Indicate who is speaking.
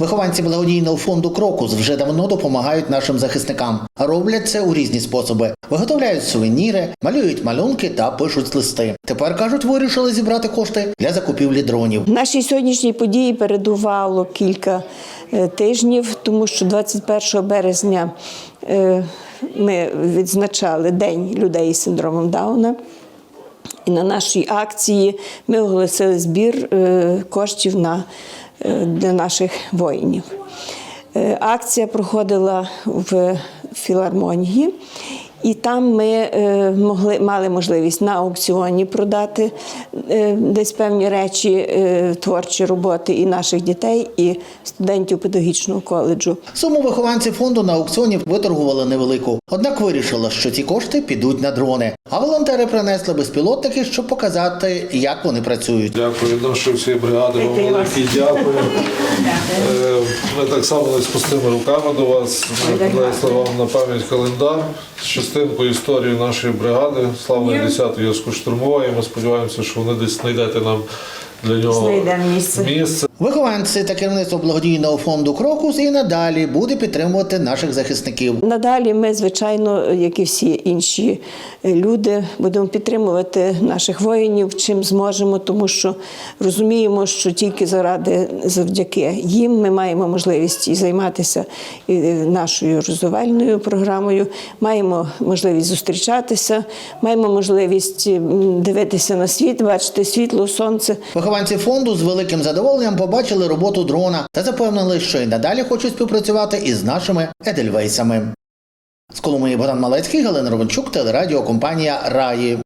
Speaker 1: Вихованці благодійного фонду Крокус вже давно допомагають нашим захисникам. Роблять це у різні способи: виготовляють сувеніри, малюють малюнки та пишуть листи. Тепер кажуть, вирішили зібрати кошти для закупівлі дронів.
Speaker 2: Нашій сьогоднішній події передувало кілька е, тижнів, тому що 21 березня е, ми відзначали День людей з синдромом Дауна. І на нашій акції ми оголосили збір е, коштів на, для наших воїнів. Е, Акція проходила в філармонії, і там ми е, могли, мали можливість на аукціоні продати е, десь певні речі, е, творчі роботи і наших дітей, і студентів педагогічного коледжу.
Speaker 1: Суму вихованці фонду на аукціоні виторгували невелику. Однак вирішила, що ці кошти підуть на дрони. А волонтери принесли безпілотники, щоб показати, як вони працюють.
Speaker 3: Дякую нашої всієї бригади. Вам велике дякую. Ми так само не з пустими руками до вас. Ми принесли вам на пам'ять календар з частинкою історії нашої бригади, славної 10-ї гірсько-штурмової. Ми сподіваємося, що вони десь знайдете нам для нього
Speaker 2: місце.
Speaker 3: місце.
Speaker 1: Вихованці та керівництво благодійного фонду Крокус і надалі буде підтримувати наших захисників.
Speaker 2: Надалі ми, звичайно, як і всі інші люди, будемо підтримувати наших воїнів, чим зможемо, тому що розуміємо, що тільки заради завдяки їм ми маємо можливість і займатися нашою розвивальною програмою, маємо можливість зустрічатися, маємо можливість дивитися на світ, бачити світло, сонце.
Speaker 1: Вихованці фонду з великим задоволенням побачили роботу дрона та запевнили, що й надалі хочуть співпрацювати із нашими едельвейсами. З Коломиї Богдан Малецький, Галина Ровенчук, телерадіокомпанія Раї.